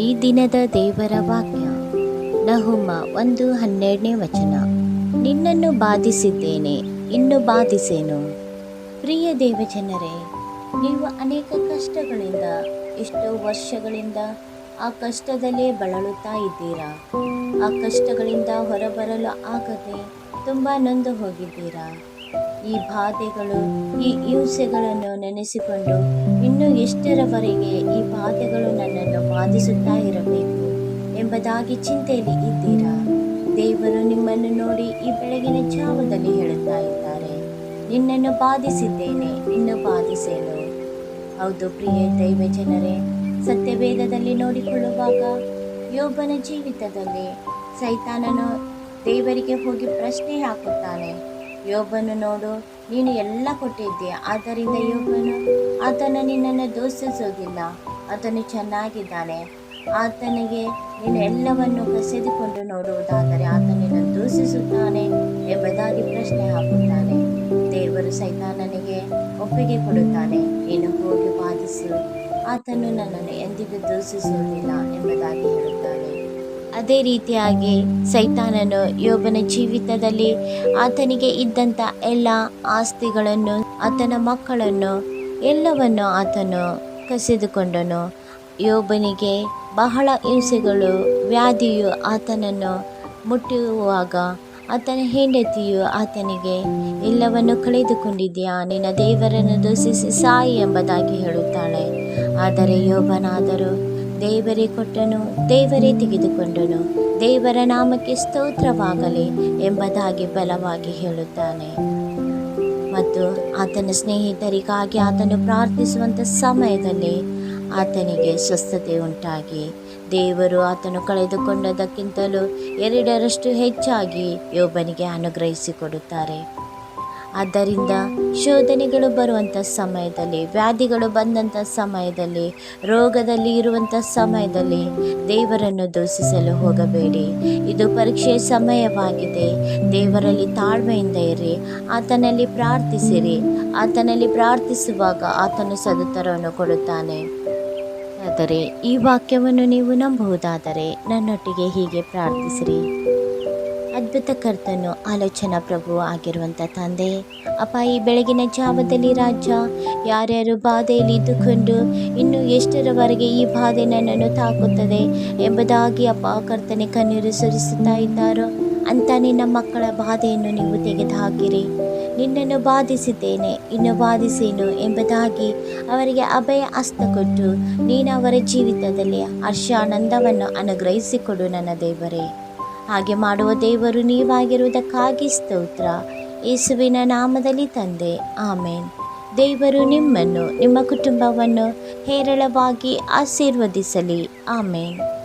ಈ ದಿನದ ದೇವರ ವಾಕ್ಯ. ನಹುಮ ಒಂದು ಹನ್ನೆರಡನೇ ವಚನ. ನಿನ್ನನ್ನು ಬಾಧಿಸಿದ್ದೇನೆ, ಇನ್ನು ಬಾಧಿಸೇನು? ಪ್ರಿಯ ದೇವಜನರೇ, ನೀವು ಅನೇಕ ಕಷ್ಟಗಳಿಂದ, ಎಷ್ಟೋ ವರ್ಷಗಳಿಂದ ಆ ಕಷ್ಟದಲ್ಲೇ ಬಳಲುತ್ತಾ ಇದ್ದೀರಾ? ಆ ಕಷ್ಟಗಳಿಂದ ಹೊರಬರಲು ಆಗದೆ ತುಂಬ ನೊಂದು ಹೋಗಿದ್ದೀರಾ? ಈ ಬಾಧೆಗಳು, ಈ ಹಿಂಸೆಗಳನ್ನು ನೆನೆಸಿಕೊಂಡು ಇನ್ನು ಎಷ್ಟರವರೆಗೆ ಈ ಬಾಧೆಗಳು ನನ್ನನ್ನು ಬಾಧಿಸುತ್ತಾ ಇರಬೇಕು ಎಂಬುದಾಗಿ ಚಿಂತೆಯಲ್ಲಿ ಇದ್ದೀರಾ? ದೇವರು ನಿಮ್ಮನ್ನು ನೋಡಿ ಈ ಬೆಳಗಿನ ಜಾವದಲ್ಲಿ ಹೇಳುತ್ತಾ ಇದ್ದಾರೆ. ನಿನ್ನನ್ನು ಬಾಧಿಸಿದ್ದೇನೆ ಇನ್ನು ಬಾಧಿಸೇನು. ಹೌದು ಪ್ರಿಯ ದೈವ ಜನರೇ ಸತ್ಯವೇದದಲ್ಲಿ ನೋಡಿಕೊಳ್ಳುವಾಗ ಯೋಬನ ಜೀವಿತದಲ್ಲಿ ಸೈತಾನನು ದೇವರಿಗೆ ಹೋಗಿ ಪ್ರಶ್ನೆ ಹಾಕುತ್ತಾನೆ. ಯೋಬನು ನೋಡು, ನೀನು ಎಲ್ಲ ಕೊಟ್ಟಿದ್ದೀಯ ಆದ್ದರಿಂದ ಯೋಬನು, ಆತನು ನಿನ್ನನ್ನು ದೋಷಿಸೋದಿಲ್ಲ. ಆತನು ಚೆನ್ನಾಗಿದ್ದಾನೆ. ಆತನಿಗೆ ನೀನು ಎಲ್ಲವನ್ನು ಕಸಿದುಕೊಂಡು ನೋಡುವುದಾದರೆ ಆತನನ್ನು ದೂಷಿಸುತ್ತಾನೆ ಎಂಬುದಾಗಿ ಪ್ರಶ್ನೆ ಹಾಕುತ್ತಾನೆ. ದೇವರು ಸೈತಾನನಿಗೆ ಒಪ್ಪಿಗೆ ಕೊಡುತ್ತಾನೆ. ನೀನು ಹೋಗಿ ಬಾಧಿಸು ಆತನು ನನ್ನನ್ನು ಎಂದಿಗೂ ದೂಷಿಸುವುದಿಲ್ಲ ಎಂಬುದಾಗಿ ಹೇಳುತ್ತಾನೆ. ಅದೇ ರೀತಿಯಾಗಿ ಸೈತಾನನು ಯೋಬನ ಜೀವಿತದಲ್ಲಿ ಆತನಿಗೆ ಇದ್ದಂಥ ಎಲ್ಲ ಆಸ್ತಿಗಳನ್ನು, ಆತನ ಮಕ್ಕಳನ್ನು, ಎಲ್ಲವನ್ನು ಆತನು ಕಸಿದುಕೊಂಡನು. ಯೋಬನಿಗೆ ಬಹಳ ಹಿಂಸೆಗಳು, ವ್ಯಾಧಿಯು ಆತನನ್ನು ಮುಟ್ಟುವಾಗ ಆತನ ಹೆಂಡತಿಯು ಆತನಿಗೆ, ಎಲ್ಲವನ್ನು ಕಳೆದುಕೊಂಡಿದೆಯಾ? ನಿನ್ನ ದೇವರನ್ನು ದೂಷಿಸಿ ಸಾಯಿ ಎಂಬುದಾಗಿ ಹೇಳುತ್ತಾಳೆ. ಆದರೆ ಯೋಬನಾದರೂ ದೇವರೇ ಕೊಟ್ಟನು, ದೇವರೇ ತೆಗೆದುಕೊಂಡನು, ದೇವರ ನಾಮಕ್ಕೆ ಸ್ತೋತ್ರವಾಗಲಿ ಎಂಬುದಾಗಿ ಬಲವಾಗಿ ಹೇಳುತ್ತಾನೆ. ಮತ್ತು ಆತನ ಸ್ನೇಹಿತರಿಗಾಗಿ ಆತನು ಪ್ರಾರ್ಥಿಸುವಂಥ ಸಮಯದಲ್ಲಿ ಆತನಿಗೆ ಸ್ವಸ್ಥತೆ ಉಂಟಾಗಿ, ದೇವರು ಆತನು ಕಳೆದುಕೊಂಡದಕ್ಕಿಂತಲೂ ಎರಡರಷ್ಟು ಹೆಚ್ಚಾಗಿ ಯೋಬನಿಗೆ ಅನುಗ್ರಹಿಸಿಕೊಡುತ್ತಾರೆ. ಆದ್ದರಿಂದ ಶೋಧನೆಗಳು ಬರುವಂಥ ಸಮಯದಲ್ಲಿ, ವ್ಯಾಧಿಗಳು ಬಂದಂಥ ಸಮಯದಲ್ಲಿ, ರೋಗದಲ್ಲಿ ಇರುವಂಥ ಸಮಯದಲ್ಲಿ ದೇವರನ್ನು ದೂಷಿಸಲು ಹೋಗಬೇಡಿ. ಇದು ಪರೀಕ್ಷೆಯ ಸಮಯವಾಗಿದೆ. ದೇವರಲ್ಲಿ ತಾಳ್ಮೆಯಿಂದ ಇರಿ, ಆತನಲ್ಲಿ ಪ್ರಾರ್ಥಿಸಿರಿ. ಆತನಲ್ಲಿ ಪ್ರಾರ್ಥಿಸುವಾಗ ಆತನು ಸದುತ್ತರವನ್ನು ಕೊಡುತ್ತಾನೆ. ಆದರೆ ಈ ವಾಕ್ಯವನ್ನು ನೀವು ನಂಬುವುದಾದರೆ ನನ್ನೊಟ್ಟಿಗೆ ಹೀಗೆ ಪ್ರಾರ್ಥಿಸಿರಿ. ಅದ್ಭುತ ಕರ್ತನು ಆಲೋಚನಾ ಪ್ರಭು ಆಗಿರುವಂಥ ತಂದೆ. ಅಪ್ಪ, ಈ ಬೆಳಗಿನ ಜಾವದಲ್ಲಿ ರಾಜ, ಯಾರ್ಯಾರು ಬಾಧೆಯಲ್ಲಿ ಇದ್ದುಕೊಂಡು ಇನ್ನು ಎಷ್ಟರವರೆಗೆ ಈ ಬಾಧೆ ನನ್ನನ್ನು ತಾಕುತ್ತದೆ ಎಂಬುದಾಗಿ ಅಪ್ಪ ಕರ್ತನೆ ಕಣ್ಣೀರು ಸುರಿಸುತ್ತಾ ಇದ್ದಾರೋ ಅಂತ ನಿನ್ನ ಮಕ್ಕಳ ಬಾಧೆಯನ್ನು ನೀವು ತೆಗೆದುಹಾಕಿರಿ. ನಿನ್ನನ್ನು ಬಾಧಿಸಿದ್ದೇನೆ, ಇನ್ನು ಬಾಧಿಸೇನು ಎಂಬುದಾಗಿ ಅವರಿಗೆ ಅಭಯ ಹಸ್ತ ಕೊಟ್ಟು ನೀನು ಅವರ ಜೀವಿತದಲ್ಲಿ ಹರ್ಷಾನಂದವನ್ನು ಅನುಗ್ರಹಿಸಿಕೊಡು ನನ್ನ ದೇವರೇ. ಹಾಗೆ ಮಾಡುವ ದೇವರು ನೀವಾಗಿರುವುದಕ್ಕಾಗಿ ಸ್ತೋತ್ರ. ಯೇಸುವಿನ ನಾಮದಲ್ಲಿ ತಂದೆ. ಆಮೇನ್. ದೇವರು ನಿಮ್ಮನ್ನು, ನಿಮ್ಮ ಕುಟುಂಬವನ್ನು ಹೇರಳವಾಗಿ ಆಶೀರ್ವದಿಸಲಿ. ಆಮೇನ್.